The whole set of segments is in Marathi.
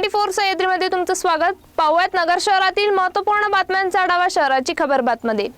twenty four सह्याद्रीमध्ये तुमचं स्वागत. पाहुयात नगर शहरातील महत्त्वपूर्ण बातम्यांचा आढावा शहराची खबर बातमध्ये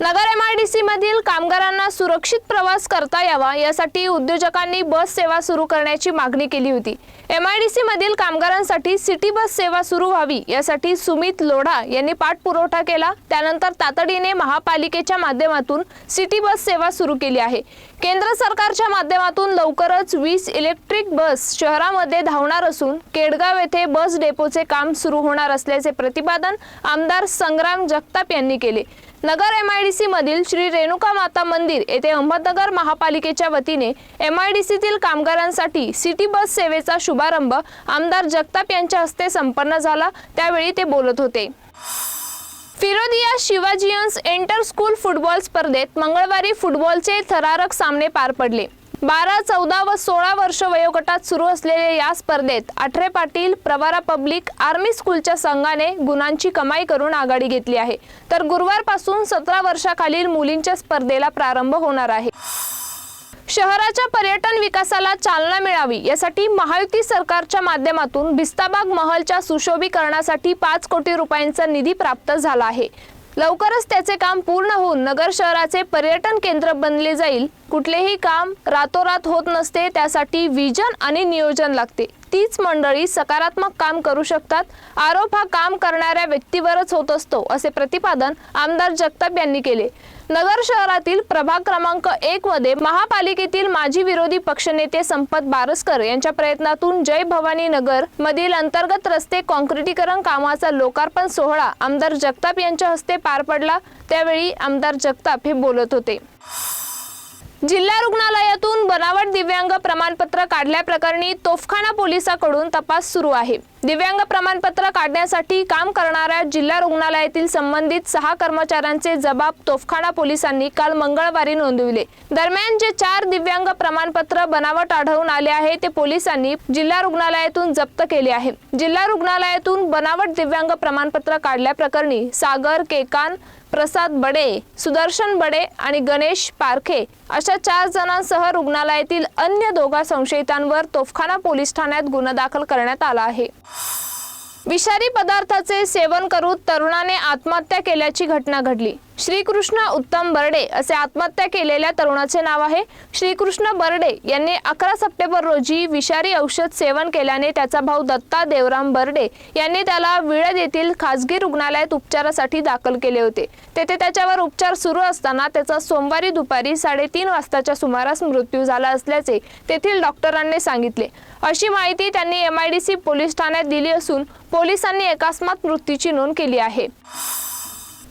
Nagar M I D C मधील कामगारांना सुरक्षित प्रवास करता यावा यासाठी उद्योजकांनी बस सेवा सुरू करण्याची मागणी केली होती. एम आय डी सी मधील कामगारांसाठी सिटी बस सेवा सुरू व्हावी यासाठी सुमित लोढा यांनी पाठपुरवठा केला. त्यानंतर तातडीने महापालिकेच्या माध्यमातून सिटी बस सेवा सुरू केली आहे. केंद्र सरकारच्या माध्यमातून लवकरच वीस इलेक्ट्रिक बस शहरामध्ये धावणार असून केडगाव येथे बस डेपोचे काम सुरू होणार असल्याचे प्रतिपादन आमदार संग्राम जगताप यांनी केले. Nagar M I D C मधील श्री रेणुका माता मंदिर येथे अहमदनगर महापालिकेच्या वतीने एम आय डी सीतील कामगारांसाठी सिटी बस सेवेचा शुभारंभ आमदार जगताप यांच्या हस्ते संपन्न झाला. त्यावेळी ते बोलत होते. Firodia Shivajians inter school football स्पर्धेत मंगळवारी फुटबॉलचे थरारक सामने पार पडले. बारा चौदा व सोळा वर्ष वयोगटात सुरू असलेल्या या स्पर्धेत आठरे पाटील प्रवारा पब्लिक आर्मी स्कूलच्या संघाने गुणांची कमाई करून आघाडी घेतली आहे. तर गुरुवारपासून सतरा वर्षाखालील मुलींच्या स्पर्धेला प्रारंभ होणार आहे. शहराच्या पर्यटन विकासाला चालना मिळावी यासाठी महायुती सरकारच्या माध्यमातून भिस्ताबाग महलच्या सुशोभीकरणासाठी पाच कोटी रुपयांचा निधी प्राप्त झाला आहे. लवकरच त्याचे काम पूर्ण होऊन नगर शहराचे पर्यटन केंद्र बनले जाईल. कुठलेही काम रातोरात होत नसते त्यासाठी विजन आणि नियोजन लागते. तीच मंडळी सकारात्मक काम करू शकतात. आरोप हा काम करणाऱ्या व्यक्तीवरच होत असतो असे प्रतिपादन आमदार जगताप यांनी केले. नगर शहरातील प्रभाग क्रमांक एक मध्ये महापालिकेतील माजी विरोधी पक्षनेते संपत बारसकर यांच्या प्रयत्नातून जय भवानी नगर मधील अंतर्गत रस्ते कॉन्क्रिटीकरण कामाचा लोकार्पण सोहळा आमदार जगताप यांच्या हस्ते पार पडला. त्यावेळी आमदार जगताप हे बोलत होते. जिल्हा रुग्णालयातून बनावट दिव्यांग प्रमाणपत्र काढल्याप्रकरणी तोफखाना पोलिसाकडून तपास सुरू आहे. दिव्यांग प्रमाणपत्र काढण्यासाठी काम करणाऱ्या जिल्हा रुग्णालयातील संबंधित सहा कर्मचाऱ्यांचे जबाब तोफखाना पोलिसांनी काल मंगळवारी नोंदविले. दरम्यान जे चार दिव्यांग प्रमाणपत्र बनावट आढळून आले आहे ते पोलिसांनी जिल्हा रुग्णालयातून जप्त केले आहे. जिल्हा रुग्णालयातून बनावट दिव्यांग प्रमाणपत्र काढल्याप्रकरणी सागर केकान प्रसाद बडे सुदर्शन बडे आणि गणेश पारखे अशा चार जणांसह रुग्णालयातील अन्य दोघा संशयितांवर तोफखाना पोलीस ठाण्यात गुन्हा दाखल करण्यात आला आहे. विषारी पदार्थाचे सेवन करून तरुणाने आत्महत्या केल्याची घटना घडली. श्रीकृष्ण उत्तम बर्डे असे आत्महत्या केलेल्या तरुणाचे नाव आहे. श्रीकृष्ण बर्डे यांनी अकरा सप्टेंबर रोजी विषारी औषध सेवन केल्याने त्याचा भाऊ दत्ता देवराम बर्डे यांनी त्याला विळद येथील खासगी रुग्णालयात उपचारासाठी दाखल केले होते. तेथे त्याच्यावर उपचार सुरू असताना त्याचा सोमवारी दुपारी साडेतीन वाजताच्या सुमारास मृत्यू झाला असल्याचे तेथील डॉक्टरांनी सांगितले. अशी माहिती त्यांनी M I D C police ठाण्यात दिली असून पोलिसांनी एकास्मात मृत्यूची नोंद केली आहे.